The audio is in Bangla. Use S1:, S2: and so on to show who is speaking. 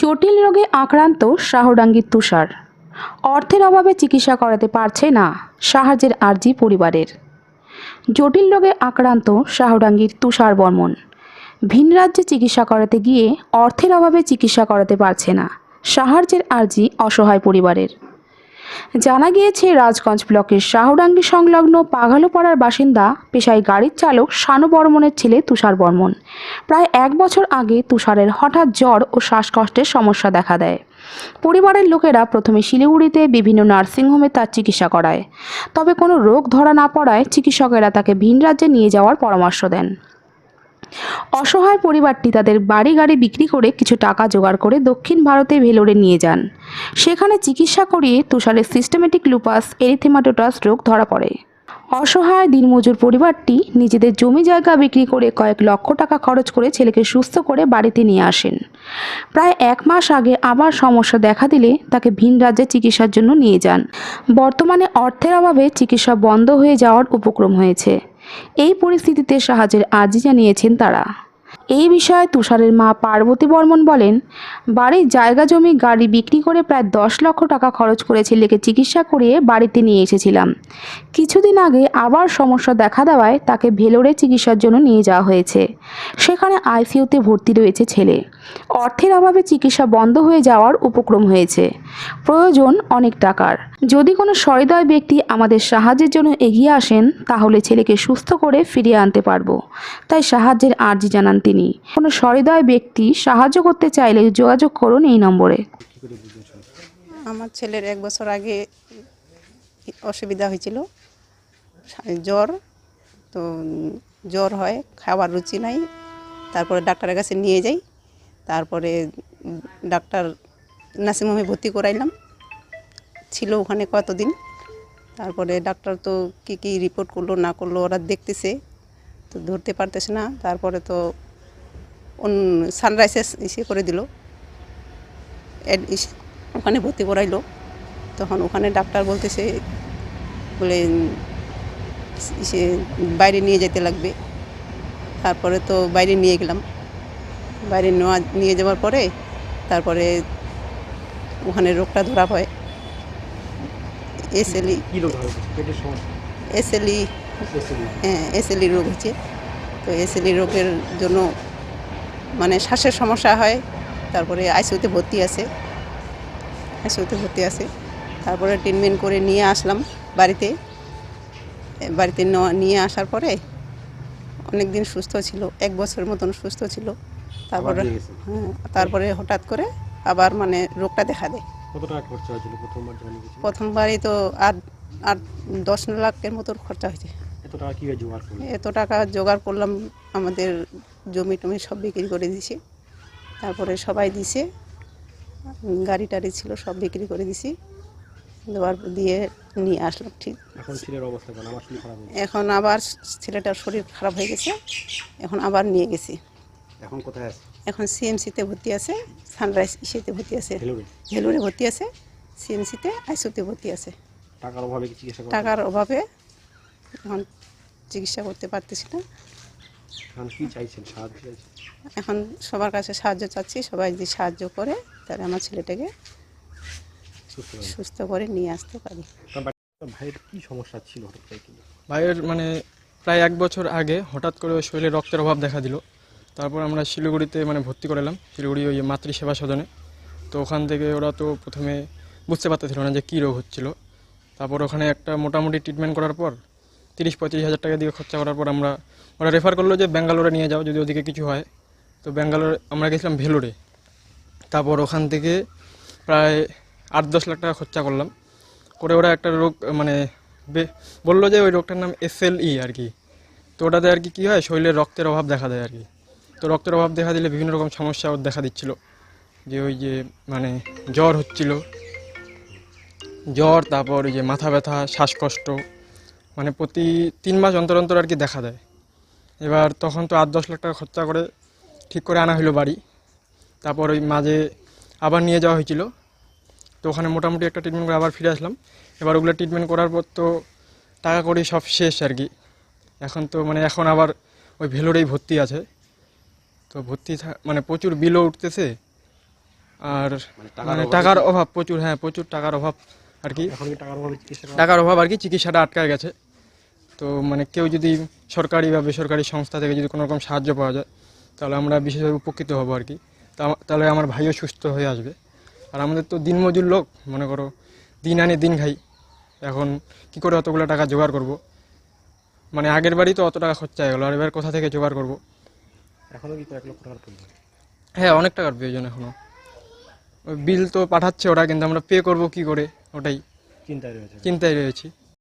S1: জটিল রোগে আক্রান্ত শাহডাঙ্গির তুষার। অর্থের অভাবে চিকিৎসা করাতে পারছে না সাহায্যের আর্জি পরিবারের। জটিল রোগে আক্রান্ত শাহডাঙ্গির তুষার বর্মন ভিন রাজ্যে চিকিৎসা করাতে গিয়ে অর্থের অভাবে চিকিৎসা করাতে পারছে না সাহায্যের আর্জি অসহায় পরিবারের। জানা গিয়েছে, রাজগঞ্জ ব্লকের শাহডাঙ্গি সংলগ্ন পাগালোপাড়ার বাসিন্দা পেশায় গাড়ির চালক শানু বর্মনের ছেলে তুষার বর্মন। প্রায় এক বছর আগে তুষারের হঠাৎ জ্বর ও শ্বাসকষ্টের সমস্যা দেখা দেয়। পরিবারের লোকেরা প্রথমে শিলিগুড়িতে বিভিন্ন নার্সিংহোমে তার চিকিৎসা করায়। তবে কোনো রোগ ধরা না পড়ায় চিকিৎসকেরা তাকে ভিন রাজ্যে নিয়ে যাওয়ার পরামর্শ দেন। অসহায় পরিবারটি তাদের বাড়ি গাড়ি বিক্রি করে কিছু টাকা জোগাড় করে দক্ষিণ ভারতে ভেলোরে নিয়ে যান। সেখানে চিকিৎসা করিয়ে তুষারের সিস্টেমেটিক লুপাস এরিথেমাটোটাস রোগ ধরা পড়ে। অসহায় দিনমজুর পরিবারটি নিজেদের জমি জায়গা বিক্রি করে কয়েক লক্ষ টাকা খরচ করে ছেলেকে সুস্থ করে বাড়িতে নিয়ে আসেন। প্রায় এক মাস আগে আবার সমস্যা দেখা দিলে তাকে ভিন রাজ্যে চিকিৎসার জন্য নিয়ে যান। বর্তমানে অর্থের অভাবে চিকিৎসা বন্ধ হয়ে যাওয়ার উপক্রম হয়েছে। এই পরিস্থিতিতে সাহায্যের আর্জি জানিয়েছেন তারা। এই বিষয়ে তুষারের মা পার্বতী বর্মন বলেন বাড়ির জায়গা জমি গাড়ি বিক্রি করে প্রায় দশ লক্ষ টাকা খরচ করে ছেলেকে চিকিৎসা করিয়ে বাড়িতে নিয়ে এসেছিলাম। কিছুদিন আগে আবার সমস্যা দেখা দেওয়ায় তাকে ভেলোরে চিকিৎসার জন্য নিয়ে যাওয়া হয়েছে। সেখানে আইসিইউতে ভর্তি রয়েছে ছেলে। অর্থের অভাবে চিকিৎসা বন্ধ হয়ে যাওয়ার উপক্রম হয়েছে। প্রয়োজন অনেক টাকার। যদি কোনো সহৃদয় ব্যক্তি আমাদের সাহায্যের জন্য এগিয়ে আসেন, তাহলে ছেলেকে সুস্থ করে ফিরিয়ে আনতে পারব। তাই সাহায্যের আর্জি জানান তিনি। কোনো সহৃদয় ব্যক্তি সাহায্য করতে চাইলে যোগাযোগ করুন এই নম্বরে।
S2: আমার ছেলের এক বছর আগে অসুবিধা হয়েছিল। জ্বর, তো জ্বর হয়, খাবার রুচি নাই। তারপরে ডাক্তারের কাছে নিয়ে যাই। তারপরে ডাক্তার নার্সিংহোমে ভর্তি করাইলাম। ছিল ওখানে কতদিন। তারপরে ডাক্তার তো কি কি রিপোর্ট করল না করল ওরা দেখতেছে তো ধরতে পারতেছে না। তারপরে তো সানরাইসে ইসে করে দিল। ইস- ওখানে ভর্তি করাইলো। তখন ওখানে ডাক্তার বলতেছে বলে উম, সে বাইরে নিয়ে যেতে লাগবে। তারপরে তো বাইরে নিয়ে গেলাম। বাইরে নেওয়া নিয়ে যাওয়ার পরে তারপরে ওখানে রোগটা ধরা হয়। এসএলই।
S3: কি রোগ? পেটের সমস্যা?
S2: এসএলই। হ্যাঁ এসএলই রোগ হচ্ছে তো এসএলই রোগের জন্য মানে শ্বাসের সমস্যা হয় তারপরে আইসিউতে ভর্তি আছে। আইসিউতে ভর্তি আছে। তারপরে ট্রিটমেন্ট করে নিয়ে আসলাম বাড়িতে। বাড়িতে নিয়ে আসার পরে অনেক দিন সুস্থ ছিল এক বছরের মতন সুস্থ ছিল। তারপরে হ্যাঁ তারপরে হঠাৎ করে আবার মানে রোগটা দেখা দেয়।
S3: কত টাকা খরচা হয়েছিল প্রথমবার যখন
S2: প্রথমবারই তো আট আট দশ লাখের মতো খরচা হয়েছে।
S3: এত টাকা কীভাবে জোগাড় করলেন?
S2: এত টাকা জোগাড় করলাম আমাদের জমি টমি সব বিক্রি করে দিছি। তারপরে সবাই দিছে গাড়ি টাড়ি ছিল সব বিক্রি করে দিছি। দেওয়ার দিয়ে নিয়ে আসলাম ঠিক।
S3: এখন ছেলের অবস্থা কেন আমার শরীর খারাপ হয়েছে।
S2: এখন আবার ছেলেটার শরীর খারাপ হয়ে গেছে এখন আবার নিয়ে গেছি।
S3: এখন কোথায় আছে?
S2: এখন সিএমসিতে ভর্তি আছে সানরাইজ ইসেতে ভর্তি আছে
S3: ভেলুরে।
S2: ভর্তি আছে সিএমসিতে আইসিউতে ভর্তি আছে।
S3: টাকার অভাবে চিকিৎসা করা
S2: টাকার অভাবে এখন চিকিৎসা করতে পারতেছি না।
S3: এখন কি চাইছেন? সাহায্য
S2: এখন সবার কাছে সাহায্য চাচ্ছি সবাই যদি সাহায্য করে তাহলে আমার ছেলেটাকে
S3: সুস্থ
S2: করে। নিয়ে আসতে পারি।
S3: ভাইয়ের কি সমস্যা ছিল হঠাৎ করে? কি
S4: ভাইয়ের মানে প্রায় এক বছর আগে হঠাৎ করে ওই শরীরে রক্তের অভাব দেখা দিল। তারপর আমরা শিলিগুড়িতে মানে ভর্তি করালাম, শিলিগুড়ি ওই মাতৃসেবা সদনে। তো ওখান থেকে ওরা তো প্রথমে বুঝতে পারতেছিল না যে কী রোগ হচ্ছিল। তারপর ওখানে একটা মোটামুটি ট্রিটমেন্ট করার পর, তিরিশ পঁয়ত্রিশ হাজার টাকা দিয়ে খরচা করার পর আমরা, ওরা রেফার করল যে ব্যাঙ্গালোরে নিয়ে যাও, যদি ওদিকে কিছু হয়। তো ব্যাঙ্গালোরে, আমরা গেছিলাম ভেলোরে। তারপর ওখান থেকে প্রায় আট দশ লাখ টাকা খরচা করলাম। করে ওরা একটা রোগ মানে বলল যে ওই রোগটার নাম এসএলই আর কি। তো ওটাতে আর কি, কী হয়? শরীরে রক্তের অভাব দেখা দেয় আর কি। তো রক্তের অভাব দেখা দিলে বিভিন্ন রকম সমস্যা ওর দেখা দিচ্ছিল। যে ওই যে মানে জ্বর হচ্ছিল। জ্বর, তারপর ওই যে মাথা ব্যথা, শ্বাসকষ্ট মানে প্রতি তিন মাস অন্তর অন্তর আর কি দেখা দেয়। এবার তখন তো আট দশ লাখ টাকা খরচা করে ঠিক করে আনা হলো বাড়ি। তারপর ওই মাঝে আবার নিয়ে যাওয়া হয়েছিল তো ওখানে মোটামুটি একটা ট্রিটমেন্ট করে আবার ফিরে আসলাম। এবার ওগুলো ট্রিটমেন্ট করার পর তো টাকা কড়ি সব শেষ আর কি। এখন তো মানে এখন আবার ওই ভেলোরেই ভর্তি আছে। তো ভর্তি মানে প্রচুর বিলও উঠতেছে। আর
S3: মানে টাকার
S4: মানে
S3: অভাবে
S4: টাকার অভাব প্রচুর হ্যাঁ প্রচুর টাকার অভাব আর কি।
S3: টাকার অভাবে
S4: আর কি চিকিৎসাটা আটকায় গেছে। তো মানে কেউ যদি সরকারি বা বেসরকারি সংস্থা থেকে যদি কোনো রকম সাহায্য পাওয়া যায় তাহলে আমরা বিশেষভাবে উপকৃত হব আর কি। তাহলে আমার ভাইও সুস্থ হয়ে আসবে। আর আমাদের তো দিনমজুর লোক মনে করো দিন আনি দিন খাই। এখন কি করে অতগুলো টাকা জোগাড় করব? মানে আগের বাড়ি তো অত টাকা খরচা হয়ে গেলো আর এবার কোথা থেকে জোগাড় করব?
S3: এখনও কি কয়েক লক্ষ টাকার প্রয়োজন
S4: হ্যাঁ? অনেক টাকার প্রয়োজন এখনও বিল তো পাঠাচ্ছে ওরা কিন্তু আমরা পে করব কি করে? ওটাই।
S3: চিন্তায় রয়েছে।
S4: চিন্তায় রয়েছি।